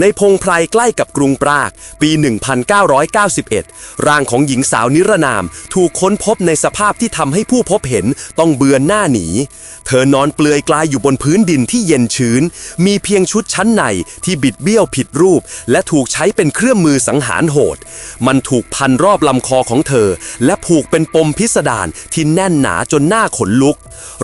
ในพงไพรใกล้กับกรุงปราก ปี 1991 ร่างของหญิงสาวนิรนาม ถูกค้นพบในสภาพที่ทำให้ผู้พบเห็นต้องเบือนหน้าหนี เธอนอนเปลือยกลายอยู่บนพื้นดินที่เย็นชื้น มีเพียงชุดชั้นในที่บิดเบี้ยวผิดรูป และถูกใช้เป็นเครื่องมือสังหารโหด มันถูกพันรอบลำคอของเธอ และผูกเป็นปมพิสดารที่แน่นหนาจนหน้าขนลุก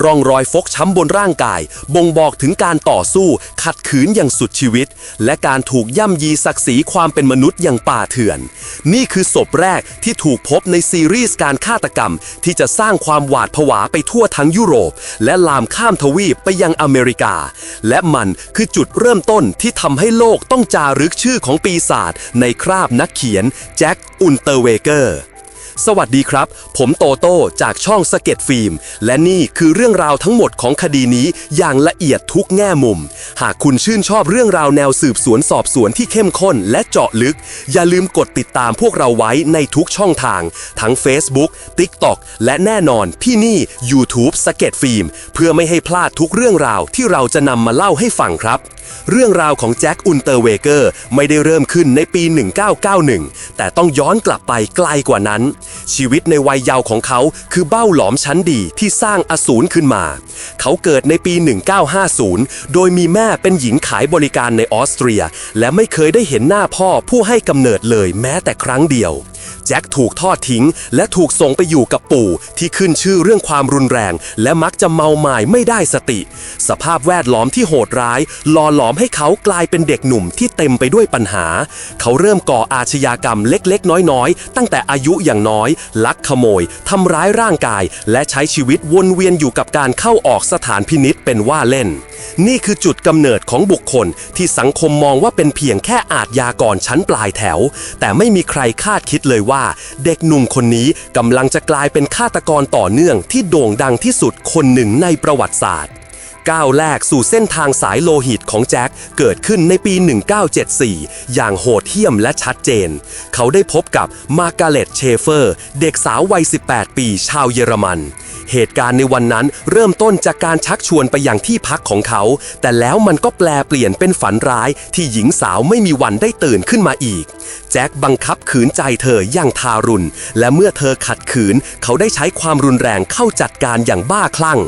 ร่องรอยฟกช้ำบนร่างกาย บ่งบอกถึงการต่อสู้ขัดขืนอย่างสุดชีวิต และการถูกย่ำยีศักดิ์ศรีความเป็นมนุษย์อย่างป่าเถื่อน นี่คือศพแรกที่ถูกพบในซีรีส์การฆาตกรรม ที่จะสร้างความหวาดผวาไปทั่วทั้งยุโรป และลามข้ามทวีปไปยังอเมริกา และมันคือจุดเริ่มต้นที่ทำให้โลกต้องจารึกชื่อของปีศาจในคราบนักเขียนแจ็คอุนเตอร์เวเกอร์ สวัสดีครับ ผมโตโต้จากช่องสเก็ตฟิล์ม และนี่คือเรื่องราวทั้งหมดของคดีนี้อย่างละเอียดทุกแง่มุม หากคุณชื่นชอบเรื่องราวแนวสืบสวนสอบสวนที่เข้มข้นและเจาะลึก อย่าลืมกดติดตามพวกเราไว้ในทุกช่องทาง ทั้ง Facebook TikTok และแน่นอนที่นี่ YouTube สเก็ตฟิล์ม เพื่อไม่ให้พลาดทุกเรื่องราวที่เราจะนำมาเล่าให้ฟังครับ เรื่องราวของแจ็คอุนเตอร์เวเกอร์ไม่ได้เริ่มขึ้นในปี 1991 แต่ต้องย้อนกลับไปไกลกว่านั้นชีวิตในวัยเยาว์ของเขาคือเบ้าหลอมชั้นดีที่สร้างอสูรขึ้นมา เขาเกิดในปี 1950 โดยมีแม่เป็นหญิงขายบริการในออสเตรีย และไม่เคยได้เห็นหน้าพ่อผู้ให้กำเนิดเลยแม้แต่ครั้งเดียว แจ็คถูกทอดทิ้ง และถูกส่งไปอยู่กับปู่ ที่ขึ้นชื่อเรื่องความรุนแรง และมักจะเมาหมายไม่ได้สติ สภาพแวดล้อมที่โหดร้ายหล่อหลอมให้เขากลายเป็นเด็กหนุ่มที่เต็มไปด้วยปัญหา เขาเริ่มก่ออาชญากรรมเล็กๆ น้อยๆ ตั้งแต่อายุอย่างน้อย ลักขโมยทำร้ายร่างกาย และใช้ชีวิตวนเวียนอยู่กับการเข้าออกสถานพินิษเป็นว่าเล่น นี่คือจุดกำเนิดของบุคคลที่สังคมมองว่าเป็นเพียงแค่อาทยากรชั้นปลายแถว แต่ไม่มีใครคาดคิดเลยว่า เด็กหนุ่มคนนี้กำลังจะกลายเป็นฆาตกรต่อเนื่องที่โด่งดังที่สุดคนหนึ่งในประวัติศาสตร์ก้าวแรกสู่เส้นทางสายโลหิตของแจ็คเกิดขึ้นในปี 1974 อย่างโหดเหี้ยมและชัดเจน เขาได้พบกับมาร์กาเร็ตเชเฟอร์ เด็กสาววัย 18 ปีชาวเยอรมัน เหตุการณ์ในวันนั้นเริ่มต้นจากการชักชวนไปอยังที่พักของเขา แต่แล้วมันก็แปลเปลี่ยนเป็นฝันร้ายที่หญิงสาวไม่มีวันได้ตื่นขึ้นมาอีก แจ็คบังคับขืนใจเธออย่างทารุณ และเมื่อเธอขัดขืน เขาได้ใช้ความรุนแรงเข้าจัดการอย่างบ้าคลั่ง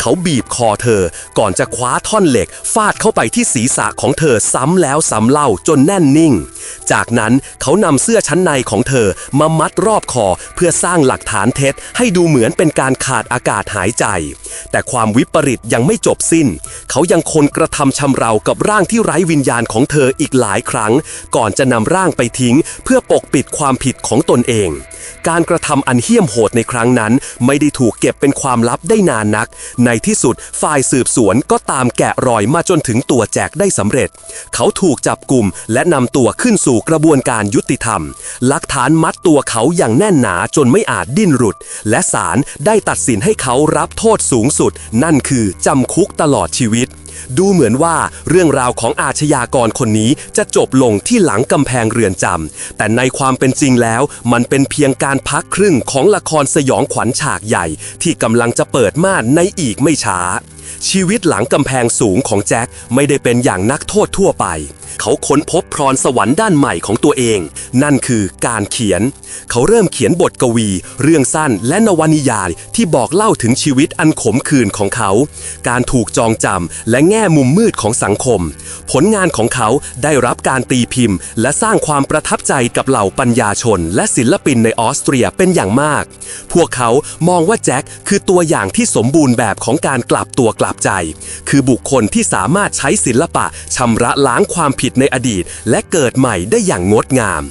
เขาบีบคอเธอ ก่อนจะคว้าท่อนเหล็ก ฟาดเข้าไปที่ศีรษะของเธอซ้ำแล้วซ้ำเล่าจนแน่นนิ่ง จากนั้นเขานำเสื้อชั้นในของเธอมามัดรอบคอเพื่อสร้างหลักฐานเท็จให้ดูเหมือนเป็นการขาดอากาศหายใจ แต่ความวิปริตยังไม่จบสิ้น เขายังคนกระทำชำเรากับร่างที่ไร้วิญญาณของเธออีกหลายครั้ง ก่อนจะนำร่างไปทิ้ง เพื่อปกปิดความผิดของตนเอง การกระทำอันเหี้ยมโหดในครั้งนั้น ไม่ได้ถูกเก็บเป็นความลับได้นานนัก ในที่สุดฝ่ายสืบสวนก็ตามแกะรอยมาจนถึงตัวแจกได้สำเร็จ เขาถูกจับกลุ่มและนำตัวขึ้นสู่กระบวนการยุติธรรมหลักฐานมัดตัวเขาอย่างแน่นหนาจนไม่อาจดิ้นหลุด และศาลได้ตัดสินให้เขารับโทษสูงสุด นั่นคือจำคุกตลอดชีวิต ดูเหมือนว่าเรื่องราวของอาชญากรคนนี้จะจบลงที่หลังกำแพงเรือนจำแต่ในความเป็นจริงแล้ว มันเป็นเพียงการพักครึ่งของละครสยองขวัญฉากใหญ่ ที่กำลังจะเปิดม่านในอีกไม่ช้า ชีวิตหลังกำแพงสูงของแจ็คไม่ได้เป็นอย่างนักโทษทั่วไป เขาค้นพบพรสวรรค์ด้านใหม่ของตัวเอง นั่นคือการเขียน เขาเริ่มเขียนบทกวี เรื่องสั้นและนวนิยายที่บอกเล่าถึงชีวิตอันขมขื่นของเขา การถูกจองจำและแง่มุมมืดของสังคม ผลงานของเขาได้รับการตีพิมพ์ และสร้างความประทับใจกับเหล่าปัญญาชน และศิลปินในออสเตรียเป็นอย่างมาก พวกเขามองว่าแจ็คคือตัวอย่างที่สมบูรณ์แบบของการกลับตัวกลับใจ คือบุคคลที่สามารถใช้ศิลปะชำระล้างความผิดในอดีต และเกิดใหม่ได้อย่างงดงาม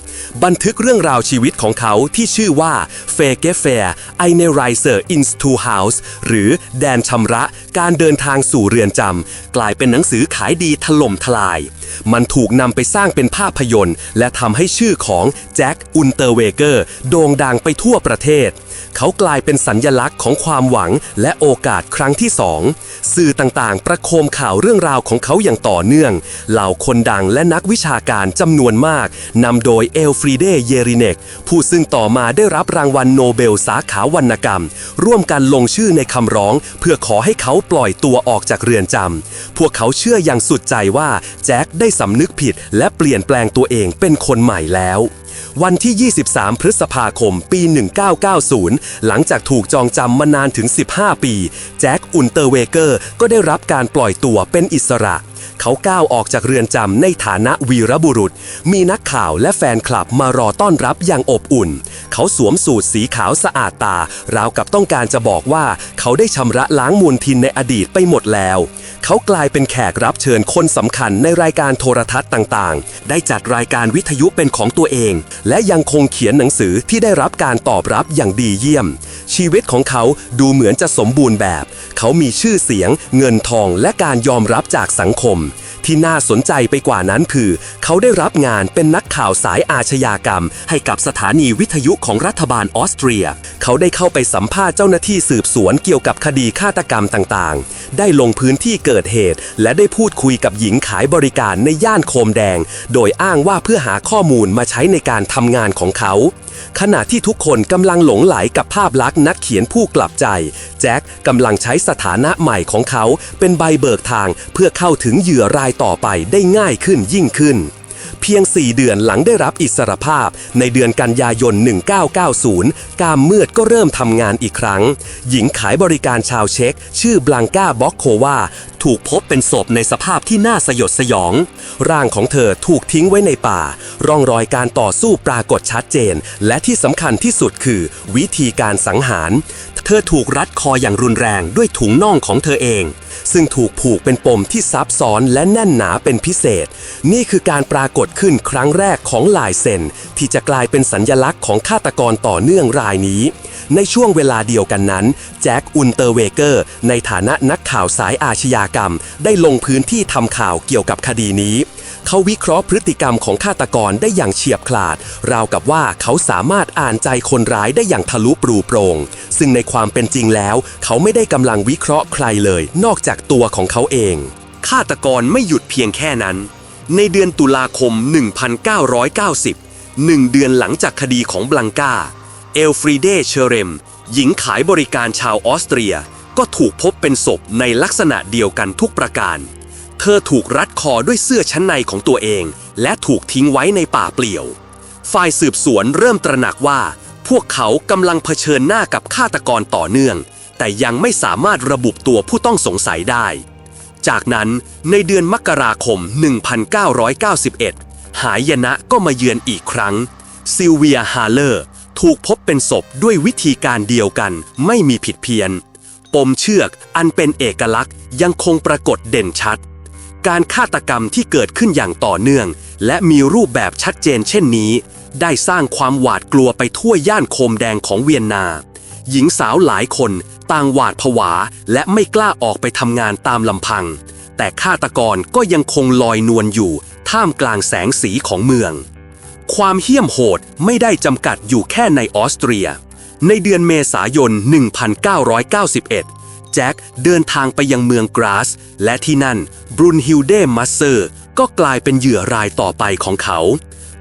บันทึกเรื่องราวชีวิตของเขาที่ชื่อว่าเฟเกเฟร์ไอเนไรเซอร์อินสตูเฮาส์หรือแดนชำระการเดินทางสู่เรือนจำกลายเป็นหนังสือขายดีถล่มทลาย มันถูกนำไปสร้างเป็นภาพยนตร์ และทำให้ชื่อของแจ็คอุนเตอร์เวเกอร์โด่งดังไปทั่วประเทศ เขากลายเป็นสัญญลักษณ์ของความหวังและโอกาสครั้งที่สองสื่อต่างๆ ประโคมข่าวเรื่องราวของเขาอย่างต่อเนื่อง เหล่าคนดังงและนักวิชาการจำนวนมาก นำโดยเอลฟรีเดเยริเนก ผู้ซึ่งต่อมาได้รับรางวัลโนเบลสาขาวรรณกรรม ร่วมกันลงชื่อในคำร้อง เพื่อขอให้เขาปล่อยตัวออกจากเรือนจำ พวกเขาเชื่ออย่างสุดใจว่าแจ็คได้สำนึกผิด และเปลี่ยนแปลงตัวเองเป็นคนใหม่แล้ววันที่ 23 พฤษภาคม ปี 1990 หลังจากถูกจองจำมานานถึง 15 ปี แจ็คอุนเตอร์เวเกอร์ ก็ได้รับการปล่อยตัวเป็นอิสระ เขาก้าวออกจากเรือนจำในฐานะวีรบุรุษ มีนักข่าวและแฟนคลับมารอต้อนรับอย่างอบอุ่น เขาสวมสูทสีขาวสะอาดตา ราวกับต้องการจะบอกว่าเขาได้ชำระล้างมวลทินในอดีตไปหมดแล้ว เขากลายเป็นแขกรับเชิญคนสำคัญในรายการโทรทัศน์ต่างๆ ได้จัดรายการวิทยุเป็นของตัวเอง และยังคงเขียนหนังสือที่ได้รับการตอบรับอย่างดีเยี่ยม ชีวิตของเขาดูเหมือนจะสมบูรณ์แบบ เขามีชื่อเสียง เงินทองและการยอมรับจากสังคม ที่น่าสนใจไปกว่านั้นคือ เขาได้รับงานเป็นนักข่าวสายอาชญากรรม ให้กับสถานีวิทยุของรัฐบาลออสเตรีย เขาได้เข้าไปสัมภาษณ์เจ้าหน้าที่สืบสวนเกี่ยวกับคดีฆาตกรรมต่างๆ ได้ลงพื้นที่เกิดเหตุ และได้พูดคุยกับหญิงขายบริการในย่านโคมแดง โดยอ้างว่าเพื่อหาข้อมูลมาใช้ในการทำงานของเขา ขณะที่ทุกคนกำลังหลงไหลกับภาพลักษณ์นักเขียนผู้กลับใจ แจ็คกำลังใช้สถานะใหม่ของเขา เป็นใบเบิกทางเพื่อเข้าถึงเหยื่อรายต่อไปได้ง่ายขึ้นยิ่งขึ้น เพียง 4 เดือนหลังได้รับอิสรภาพ ในเดือนกันยายน 1990 กามมืดก็เริ่มทำงานอีกครั้ง หญิงขายบริการชาวเช็กชื่อบลังกาบ็อกโควาถูกพบเป็นศพในสภาพที่น่าสยดสยอง ร่างของเธอถูกทิ้งไว้ในป่า ร่องรอยการต่อสู้ปรากฏชัดเจน และที่สำคัญที่สุดคือ วิธีการสังหาร เธอถูกรัดคออย่างรุนแรงด้วยถุงน่องของเธอเอง ซึ่งถูกผูกเป็นปมที่ซับซ้อนและแน่นหนาเป็นพิเศษ นี่คือการปรากฏขึ้นครั้งแรกของลายเซ็น ที่จะกลายเป็นสัญญลักษณ์ของฆาตกรต่อเนื่องรายนี้ ในช่วงเวลาเดียวกันนั้น แจ็คอุนเตอร์เวเกอร์ ในฐานะนักข่าวสายอาชญากรรม ได้ลงพื้นที่ทำข่าวเกี่ยวกับคดีนี้ เขาวิเคราะห์พฤติกรรมของฆาตกรได้อย่างเฉียบขาด ราวกับว่าเขาสามารถอ่านใจคนร้ายได้อย่างทะลุปรูโปรงซึ่งในความเป็นจริงแล้ว เขาไม่ได้กำลังวิเคราะห์ใครเลย นอกจากตัวของเขาเอง ฆาตกรไม่หยุดเพียงแค่นั้น ในเดือนตุลาคม 1990หนึ่งเดือนหลังจากคดีของบลังกาเอลฟรีเดเชเรม หญิงขายบริการชาวออสเตรีย ก็ถูกพบเป็นศพในลักษณะเดียวกันทุกประการ เธอถูกรัดคอด้วยเสื้อชั้นในของตัวเอง และถูกทิ้งไว้ในป่าเปลี่ยว ฝ่ายสืบสวนเริ่มตระหนักว่า พวกเขากำลังเผชิญหน้ากับฆาตกรต่อเนื่อง แต่ยังไม่สามารถระบุตัวผู้ต้องสงสัยได้ จากนั้นในเดือนมกราคม 1991 หายนะก็มาเยือนอีกครั้ง ซิลเวียฮาเลอร์ถูกพบเป็นศพด้วยวิธีการเดียวกันไม่มีผิดเพี้ยน ปมเชือกอันเป็นเอกลักษณ์ยังคงปรากฏเด่นชัด การฆาตกรรมที่เกิดขึ้นอย่างต่อเนื่อง และมีรูปแบบชัดเจนเช่นนี้ ได้สร้างความหวาดกลัวไปทั่วย่านโคมแดงของเวียนนา หญิงสาวหลายคนต่างหวาดผวา และไม่กล้าออกไปทำงานตามลำพัง แต่ฆาตกรก็ยังคงลอยนวลอยู่ ท่ามกลางแสงสีของเมือง ความเหี้ยมโหดไม่ได้จำกัดอยู่แค่ในออสเตรีย ในเดือนเมษายน 1991 แจ็คเดินทางไปยังเมืองกราส และที่นั่นบรุนฮิลเดมัสเซอร์ก็กลายเป็นเหยื่อรายต่อไปของเขา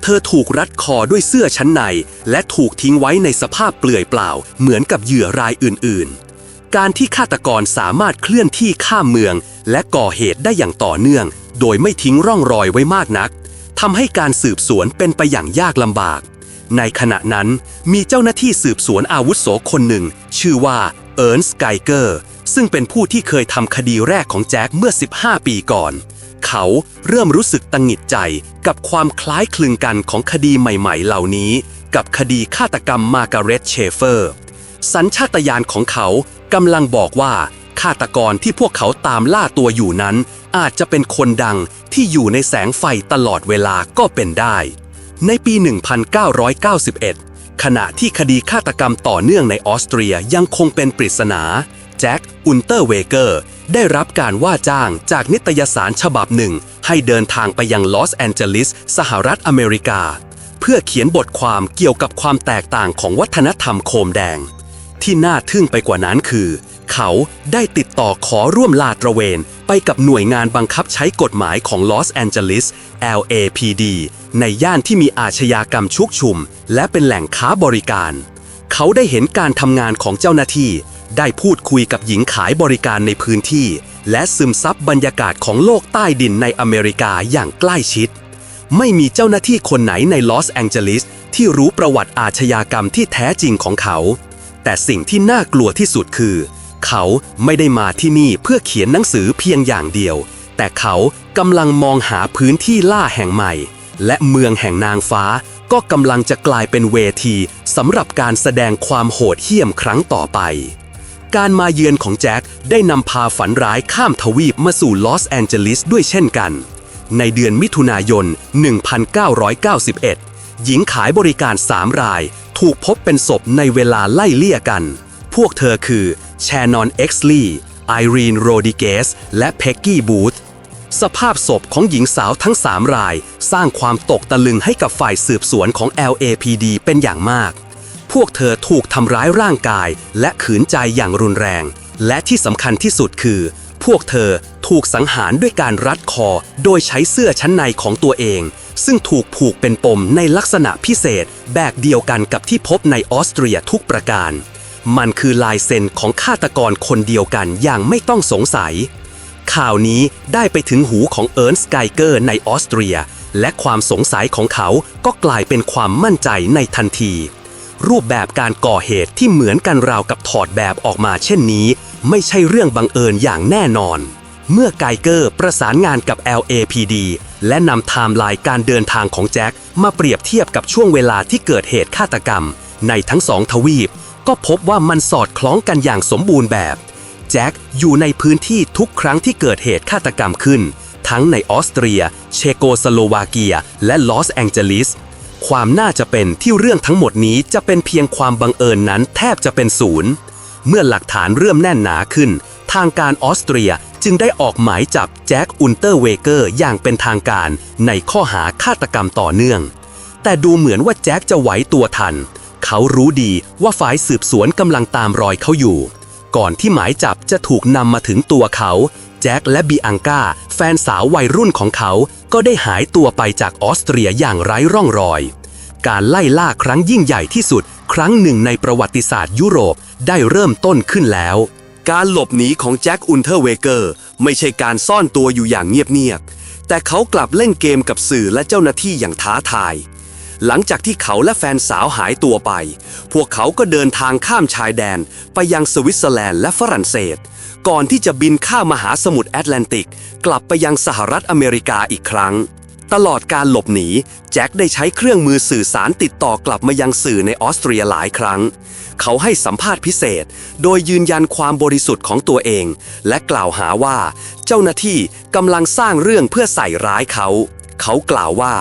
เธอถูกรัดคอด้วยเสื้อชั้นใน และถูกทิ้งไว้ในสภาพเปลือยเปล่า เหมือนกับเหยื่อรายอื่นๆ การที่ฆาตกรสามารถเคลื่อนที่ข้ามเมือง และก่อเหตุได้อย่างต่อเนื่อง โดยไม่ทิ้งร่องรอยไว้มากนักทำให้การสืบสวนเป็นไปอย่างยากลำบากในขณะนั้นมีเจ้าหน้าที่สืบสวนอาวุโสคนหนึ่ง ชื่อว่าเอิร์นสไกเกอร์ ซึ่งเป็นผู้ที่เคยทำคดีแรกของแจ็คเมื่อ 15 ปีก่อน เขาเริ่มรู้สึกตังหงิดใจกับความคล้ายคลึงกันของคดีใหม่ๆ เหล่านี้ กับคดีฆาตกรรมมาการเร็ตเชเฟอร์ สัญชาตญาณของเขากำลังบอกว่าฆาตกรที่พวกเขาตามล่าตัวอยู่นั้น อาจจะเป็นคนดังที่อยู่ในแสงไฟตลอดเวลาก็เป็นได้ ในปี 1991 ขณะที่คดีฆาตกรรมต่อเนื่องในออสเตรียยังคงเป็นปริศนา แจ็ค อุนเตอร์เวเกอร์ ได้รับการว่าจ้างจากนิตยสารฉบับหนึ่ง ให้เดินทางไปยังลอสแอนเจลิส สหรัฐอเมริกา เพื่อเขียนบทความเกี่ยวกับความแตกต่างของวัฒนธรรมโคมแดง ที่น่าทึ่งไปกว่านั้นคือ เขาได้ติดต่อขอร่วมลาดระเวน ไปกับหน่วยงานบังคับใช้กฎหมายของลอสแอนเจลิส LAPD ในย่านที่มีอาชญากรรมชุกชุม และเป็นแหล่งค้าบริการ เขาได้เห็นการทำงานของเจ้าหน้าที่ ได้พูดคุยกับหญิงขายบริการในพื้นที่ และซึมซับบรรยากาศของโลกใต้ดินในอเมริกาอย่างใกล้ชิด ไม่มีเจ้าหน้าที่คนไหนในลอสแองเจลิสที่รู้ประวัติอาชญากรรมที่แท้จริงของเขา แต่สิ่งที่น่ากลัวที่สุดคือ เขาไม่ได้มาที่นี่เพื่อเขียนหนังสือเพียงอย่างเดียว แต่เขากำลังมองหาพื้นที่ล่าแห่งใหม่ และเมืองแห่งนางฟ้าก็กำลังจะกลายเป็นเวทีสำหรับการแสดงความโหดเหี้ยมครั้งต่อไป การมาเยือนของแจ็คได้นำพาฝันร้ายข้ามทวีปมาสู่ลอสแอนเจลิสด้วยเช่นกัน ในเดือนมิถุนายน 1991 หญิงขายบริการ 3 ราย ถูกพบเป็นศพในเวลาไล่เลี่ยกัน พวกเธอคือแชนอนเอ็กซ์ลีไอรีนโรดิเกส และเพ็กกี้บูธสภาพศพของหญิงสาวทั้ง 3 ราย สร้างความตกตะลึงให้กับฝ่ายสืบสวนของ LAPD เป็นอย่างมาก พวกเธอถูกทำร้ายร่างกาย และขืนใจอย่างรุนแรง และที่สำคัญที่สุดคือ พวกเธอถูกสังหารด้วยการรัดคอ โดยใช้เสื้อชั้นในของตัวเอง ซึ่งถูกผูกเป็นปมในลักษณะพิเศษ แบบเดียวกันกับที่พบในออสเตรียทุกประการ มันคือลายเซ็นของฆาตกรคนเดียวกันอย่างไม่ต้องสงสัย ข่าวนี้ได้ไปถึงหูของเอิร์นสไกเกอร์ในออสเตรีย และความสงสัยของเขาก็กลายเป็นความมั่นใจในทันที รูปแบบการก่อเหตุที่เหมือนกันราวกับถอดแบบออกมาเช่นนี้ ไม่ใช่เรื่องบังเอิญอย่างแน่นอน เมื่อไกเกอร์ประสานงานกับ LAPD และนำไทม์ไลน์การเดินทางของแจ็คมาเปรียบเทียบกับช่วงเวลาที่เกิดเหตุฆาตกรรม ในทั้งสองทวีป ก็พบว่ามันสอดคล้องกันอย่างสมบูรณ์แบบแจ็คอยู่ในพื้นที่ทุกครั้งที่เกิดเหตุฆาตกรรมขึ้น ทั้งในออสเตรีย เชโกสโลวาเกีย และลอสแองเจลิส ความน่าจะเป็นที่เรื่องทั้งหมดนี้จะเป็นเพียงความบังเอิญนั้นแทบจะเป็นศูนย์ เมื่อหลักฐานเริ่มแน่นหนาขึ้น ทางการออสเตรียจึงได้ออกหมายจับแจ็คอุนเตอร์เวเกอร์อย่างเป็นทางการในข้อหาฆาตกรรมต่อเนื่อง แต่ดูเหมือนว่าแจ็คจะไหวตัวทัน เขารู้ดีว่าฝ่ายสืบสวนกำลังตามรอยเขาอยู่ ก่อนที่หมายจับจะถูกนำมาถึงตัวเขา แจ็คและบีอังกาแฟนสาววัยรุ่นของเขา ก็ได้หายตัวไปจากออสเตรียอย่างไร้ร่องรอย การไล่ล่าครั้งยิ่งใหญ่ที่สุด ครั้งหนึ่งในประวัติศาสตร์ยุโรปได้เริ่มต้นขึ้นแล้ว การหลบหนีของแจ็คอุนเทอร์เวเกอร์ไม่ใช่การซ่อนตัวอยู่อย่างเงียบๆ แต่เขากลับเล่นเกมกับสื่อและเจ้าหน้าที่อย่างท้าทายหลังจากที่เขาและแฟนสาวหายตัวไป พวกเขาก็เดินทางข้ามชายแดน ไปยังสวิตเซอร์แลนด์และฝรั่งเศส ก่อนที่จะบินข้ามมหาสมุทรแอตแลนติก กลับไปยังสหรัฐอเมริกาอีกครั้ง ตลอดการหลบหนี แจ็คได้ใช้เครื่องมือสื่อสารติดต่อกลับมายังสื่อในออสเตรียหลายครั้ง เขาให้สัมภาษณ์พิเศษ โดยยืนยันความบริสุทธิ์ของตัวเอง และกล่าวหาว่า เจ้าหน้าที่กำลังสร้างเรื่องเพื่อใส่ร้ายเขา เขากล่าวว่า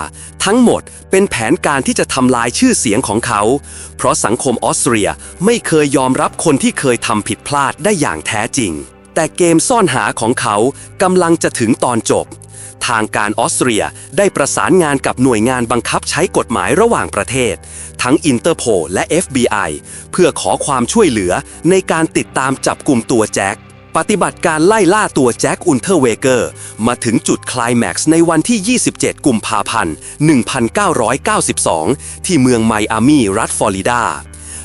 ทั้งหมดเป็นแผนการที่จะทำลายชื่อเสียงของเขา เพราะสังคมออสเตรียไม่เคยยอมรับคนที่เคยทำผิดพลาดได้อย่างแท้จริง แต่เกมซ่อนหาของเขากำลังจะถึงตอนจบ ทางการออสเตรียได้ประสานงานกับหน่วยงานบังคับใช้กฎหมายระหว่างประเทศ ทั้งอินเตอร์โพและ FBI เพื่อขอความช่วยเหลือในการติดตามจับกลุ่มตัวแจ็ค ปฏิบัติการไล่ล่าตัวแจ็คอุนเทอร์เวเกอร์ มาถึงจุดคลแม็กซ์ในวันที่ 27 กุมภาพันธ์ 1992 ที่เมืองไมอามีรัฐฟลอริดา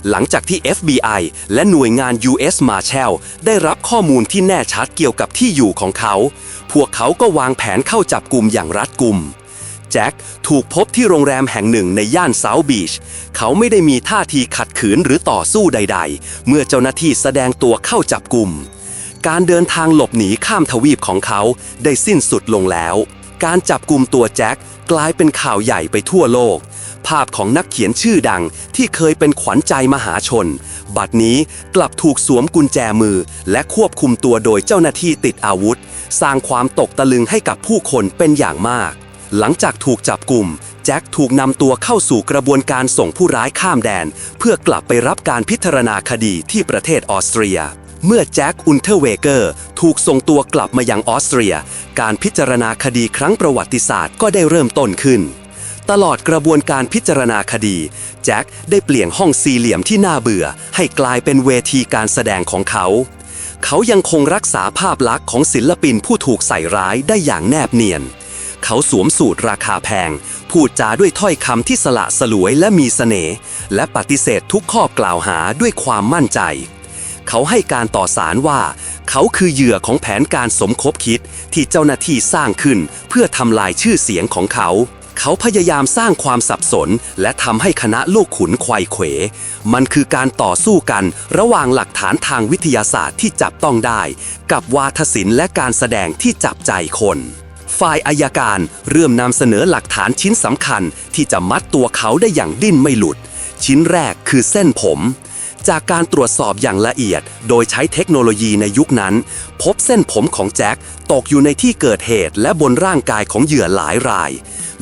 หลังจากที่ FBI และหน่วยงาน U.S. Marshal ได้รับข้อมูลที่แน่ชัดเกี่ยวกับที่อยู่ของเขา พวกเขาก็วางแผนเข้าจับกลุ่มอย่างรัดกุมแจ็คถูกพบที่โรงแรมแห่งหนึ่งในย่านเซาท์บีช เขาไม่ได้มีท่าทีขัดขืนหรือต่อสู้ใด ๆ เมื่อเจ้าหน้าที่แสดงตัวเข้าจับกลุ่ม การเดินทางหลบหนีข้ามทวีปของเขาได้สิ้นสุดลงแล้ว การจับกลุ่มตัวแจ็คกลายเป็นข่าวใหญ่ไปทั่วโลก ภาพของนักเขียนชื่อดังที่เคยเป็นขวัญใจมหาชน บัดนี้กลับถูกสวมกุญแจมือ และควบคุมตัวโดยเจ้าหน้าที่ติดอาวุธ สร้างความตกตะลึงให้กับผู้คนเป็นอย่างมาก หลังจากถูกจับกลุ่มแจ็คถูกนำตัวเข้าสู่กระบวนการส่งผู้ร้ายข้ามแดน เพื่อกลับไปรับการพิจารณาคดีที่ประเทศออสเตรีย เมื่อแจ็คอุนเทอร์เวเกอร์ถูกส่งตัวกลับมายังออสเตรีย การพิจารณาคดีครั้งประวัติศาสตร์ก็ได้เริ่มต้นขึ้น ตลอดกระบวนการพิจารณาคดี แจ็คได้เปลี่ยนห้องสี่เหลี่ยมที่น่าเบื่อ ให้กลายเป็นเวทีการแสดงของเขา เขายังคงรักษาภาพลักษณ์ของศิลปินผู้ถูกใส่ร้ายได้อย่างแนบเนียน เขาสวมสูตรราคาแพง พูดจาด้วยถ้อยคำที่สละสลวยและมีเสน่ห์และปฏิเสธทุกข้อกล่าวหาด้วยความมั่นใจ เขาให้การต่อสารว่า เขาคือเหยื่อของแผนการสมคบคิดที่เจ้าหน้าที่สร้างขึ้นเพื่อทำลายชื่อเสียงของเขา เขาพยายามสร้างความสับสน และทำให้คณะโลกขุนไขว่เขว มันคือการต่อสู้กันระหว่างหลักฐานทางวิทยาศาสตร์ที่จับต้องได้ กับวาทศิลป์และการแสดงที่จับใจคนฝ่ายอายการเริ่มนำเสนอหลักฐานชิ้นสำคัญที่จะมัดตัวเขาได้อย่างดิ้นไม่หลุด ชิ้นแรกคือเส้นผม จากการตรวจสอบอย่างละเอียด โดยใช้เทคโนโลยีในยุคนั้น พบเส้นผมของแจ็คตกอยู่ในที่เกิดเหตุและบนร่างกายของเหยื่อหลายราย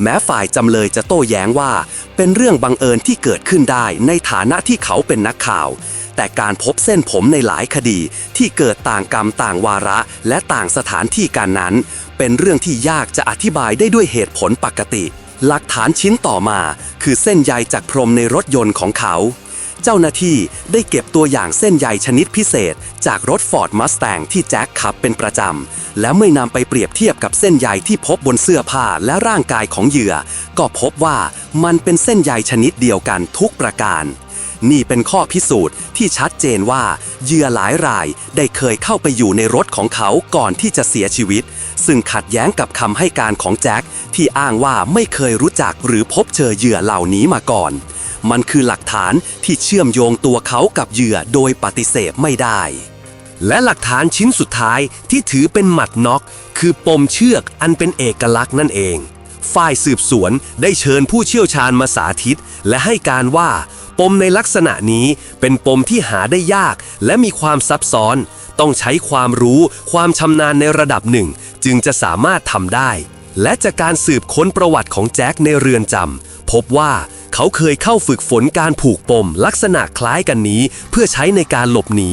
แม้ฝ่ายจำเลยจะโต้แย้งว่า เป็นเรื่องบังเอิญที่เกิดขึ้นได้ในฐานะที่เขาเป็นนักข่าว แต่การพบเส้นผมในหลายคดีที่เกิดต่างกรรมต่างวาระและต่างสถานที่การนั้น เป็นเรื่องที่ยากจะอธิบายได้ด้วยเหตุผลปกติ หลักฐานชิ้นต่อมา คือเส้นใยจากพรมในรถยนต์ของเขา เจ้าหน้าที่ได้เก็บตัวอย่างเส้นใยชนิดพิเศษ จากรถฟอร์ดมัสแตงที่แจ็คขับเป็นประจำ และเมื่อนำไปเปรียบเทียบกับเส้นใยที่พบบนเสื้อผ้าและร่างกายของเหยื่อ ก็พบว่ามันเป็นเส้นใยชนิดเดียวกันทุกประการนี่เป็นข้อพิสูจน์ที่ชัดเจนว่าเหยื่อหลายรายได้เคยเข้าไปอยู่ในรถของเขาก่อนที่จะเสียชีวิต ซึ่งขัดแย้งกับคำให้การของแจ็คที่อ้างว่าไม่เคยรู้จักหรือพบเจอเหยื่อเหล่านี้มาก่อน มันคือหลักฐานที่เชื่อมโยงตัวเขากับเหยื่อโดยปฏิเสธไม่ได้ และหลักฐานชิ้นสุดท้ายที่ถือเป็นหมัดน็อก คือปมเชือกอันเป็นเอกลักษณ์นั่นเอง ฝ่ายสืบสวนได้เชิญผู้เชี่ยวชาญมาสาธิต และให้การว่า ปมในลักษณะนี้เป็นปมที่หาได้ยาก และมีความซับซ้อน ต้องใช้ความรู้ความชำนาญในระดับหนึ่ง จึงจะสามารถทำได้และจากการสืบค้นประวัติของแจ็คในเรือนจำ พบว่าเขาเคยเข้าฝึกฝนการผูกปมลักษณะคล้ายกันนี้ เพื่อใช้ในการหลบหนี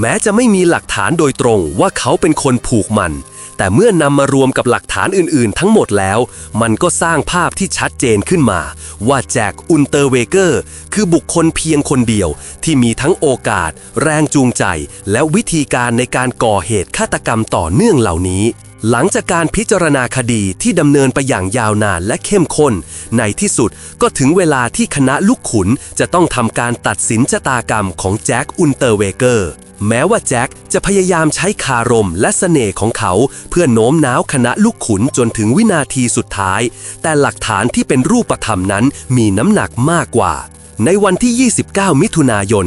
แม้จะไม่มีหลักฐานโดยตรงว่าเขาเป็นคนผูกมัน แต่เมื่อนำมารวมกับหลักฐานอื่น ๆ ทั้งหมดแล้ว มันก็สร้างภาพที่ชัดเจนขึ้นมา ว่าแจ็คอุนเตอร์เวเกอร์ คือบุคคลเพียงคนเดียว ที่มีทั้งโอกาส แรงจูงใจ และวิธีการในการก่อเหตุฆาตกรรมต่อเนื่องเหล่านี้หลังจากการพิจารณาคดีที่ดำเนินไปอย่างยาวนานและเข้มข้น ในที่สุดก็ถึงเวลาที่คณะลูกขุนจะต้องทำการตัดสินชะตากรรมของแจ็คอุนเตอร์เวเกอร์ แม้ว่าแจ็คจะพยายามใช้คารมและเสน่ห์ของเขา เพื่อโน้มน้าวคณะลูกขุนจนถึงวินาทีสุดท้าย แต่หลักฐานที่เป็นรูปธรรมนั้นมีน้ำหนักมากกว่า ในวันที่ 29 มิถุนายน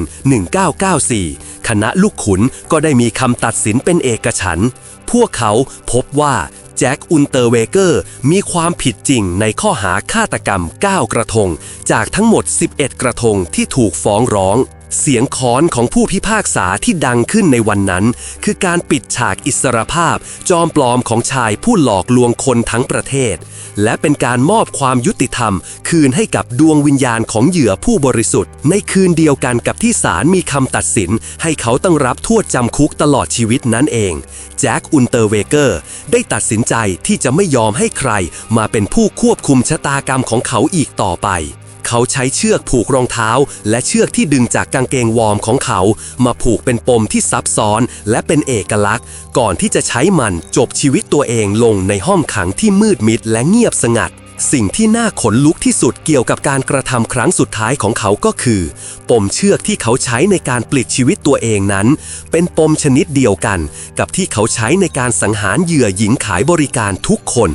1994 คณะลูกขุนก็ได้มีคำตัดสินเป็นเอกฉันท์พวกเขาพบว่าแจ็คอุนเตอร์เวเกอร์มีความผิดจริงในข้อหาฆาตกรรม 9 กระทง จากทั้งหมด 11 กระทงที่ถูกฟ้องร้อง เสียงค้อนของผู้พิพากษาที่ดังขึ้นในวันนั้น คือการปิดฉากอิสรภาพ จอมปลอมของชายผู้หลอกลวงคนทั้งประเทศ และเป็นการมอบความยุติธรรม คืนให้กับดวงวิญญาณของเหยื่อผู้บริสุทธิ์ ในคืนเดียวกันกับที่ศาลมีคำตัดสิน ให้เขาต้องรับโทษจำคุกตลอดชีวิตนั่นเองแจ็คอุนเตอร์เวเกอร์ได้ตัดสินใจที่จะไม่ยอมให้ใคร มาเป็นผู้ควบคุมชะตากรรมของเขาอีกต่อไป เขาใช้เชือกผูกรองเท้า และเชือกที่ดึงจากกางเกงวอร์มของเขา มาผูกเป็นปมที่ซับซ้อน และเป็นเอกลักษณ์ ก่อนที่จะใช้มันจบชีวิตตัวเองลงในห้องขังที่มืดมิดและเงียบสงัดสิ่งที่น่าขนลุกที่สุดเกี่ยวกับการกระทำครั้งสุดท้ายของเขาก็คือ ปมเชือกที่เขาใช้ในการปลิดชีวิตตัวเองนั้น เป็นปมชนิดเดียวกัน กับที่เขาใช้ในการสังหารเหยื่อหญิงขายบริการทุกคน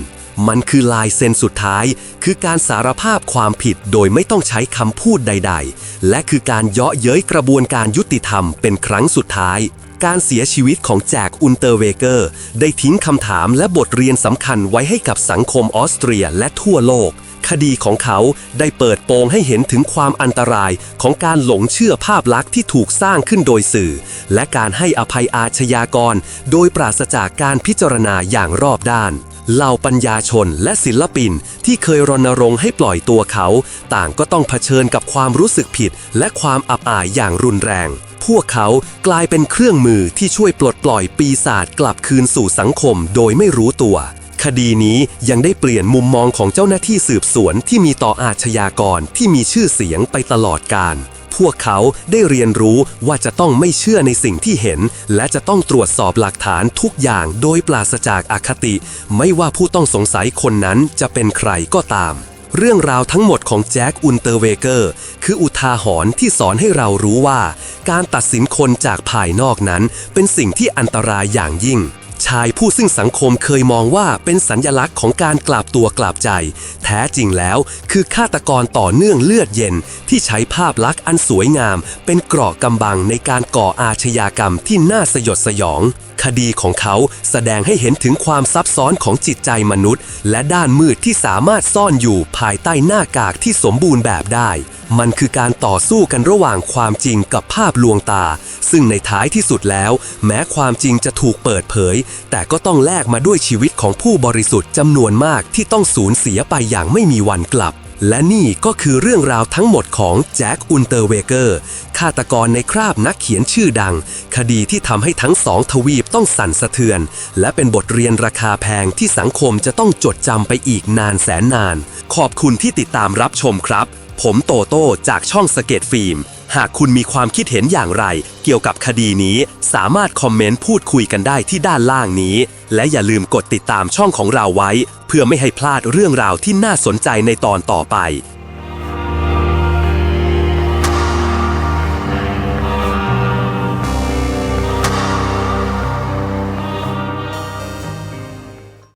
มันคือลายเซ็นสุดท้าย คือการสารภาพความผิดโดยไม่ต้องใช้คำพูดใด ๆ และคือการเยาะเย้ยกระบวนการยุติธรรมเป็นครั้งสุดท้าย การเสียชีวิตของแจ็คอุนเตอร์เวเกอร์ ได้ทิ้งคำถามและบทเรียนสำคัญไว้ให้กับสังคมออสเตรียและทั่วโลก คดีของเขาได้เปิดโปงให้เห็นถึงความอันตรายของการหลงเชื่อภาพลักษณ์ที่ถูกสร้างขึ้นโดยสื่อ และการให้อภัยอาชญากร โดยปราศจากการพิจารณาอย่างรอบด้านเหล่าปัญญาชนและศิลปินที่เคยรณรงค์ให้ปล่อยตัวเขา ต่างก็ต้องเผชิญกับความรู้สึกผิด และความอับอายอย่างรุนแรง พวกเขากลายเป็นเครื่องมือที่ช่วยปลดปล่อยปีศาจกลับคืนสู่สังคมโดยไม่รู้ตัว คดีนี้ยังได้เปลี่ยนมุมมองของเจ้าหน้าที่สืบสวนที่มีต่ออาชญากรที่มีชื่อเสียงไปตลอดกาลพวกเขาได้เรียนรู้ว่าจะต้องไม่เชื่อในสิ่งที่เห็น และจะต้องตรวจสอบหลักฐานทุกอย่างโดยปราศจากอคติ ไม่ว่าผู้ต้องสงสัยคนนั้นจะเป็นใครก็ตาม เรื่องราวทั้งหมดของแจ็คอุนเตอร์เวเกอร์ คืออุทาหรณ์ที่สอนให้เรารู้ว่า การตัดสินคนจากภายนอกนั้นเป็นสิ่งที่อันตรายอย่างยิ่ง ชายผู้ซึ่งสังคมเคยมองว่าเป็นสัญญลักษณ์ของการกลับตัวกลับใจ แท้จริงแล้วคือฆาตกรต่อเนื่องเลือดเย็น ที่ใช้ภาพลักษณ์อันสวยงาม เป็นเกราะกำบังในการก่ออาชญากรรมที่น่าสยดสยอง คดีของเขาแสดงให้เห็นถึงความซับซ้อนของจิตใจมนุษย์ และด้านมืดที่สามารถซ่อนอยู่ภายใต้หน้ากากที่สมบูรณ์แบบได้มันคือการต่อสู้กันระหว่างความจริงกับภาพลวงตา ซึ่งในท้ายที่สุดแล้ว แม้ความจริงจะถูกเปิดเผย แต่ก็ต้องแลกมาด้วยชีวิตของผู้บริสุทธิ์จำนวนมากที่ต้องสูญเสียไปอย่างไม่มีวันกลับ และนี่ก็คือเรื่องราวทั้งหมดของแจ็คอุนเตอร์เวเกอร์ฆาตกรในคราบนักเขียนชื่อดัง คดีที่ทำให้ทั้งสองทวีปต้องสั่นสะเทือน และเป็นบทเรียนราคาแพงที่สังคมจะต้องจดจำไปอีกนานแสนนาน ขอบคุณที่ติดตามรับชมครับ ผมโตโต้จากช่องสเก็ตฟิล์ม หากคุณมีความคิดเห็นอย่างไร เกี่ยวกับคดีนี้ สามารถคอมเมนต์พูดคุยกันได้ที่ด้านล่างนี้ และอย่าลืมกดติดตามช่องของเราไว้ เพื่อไม่ให้พลาดเรื่องราวที่น่าสนใจในตอนต่อไป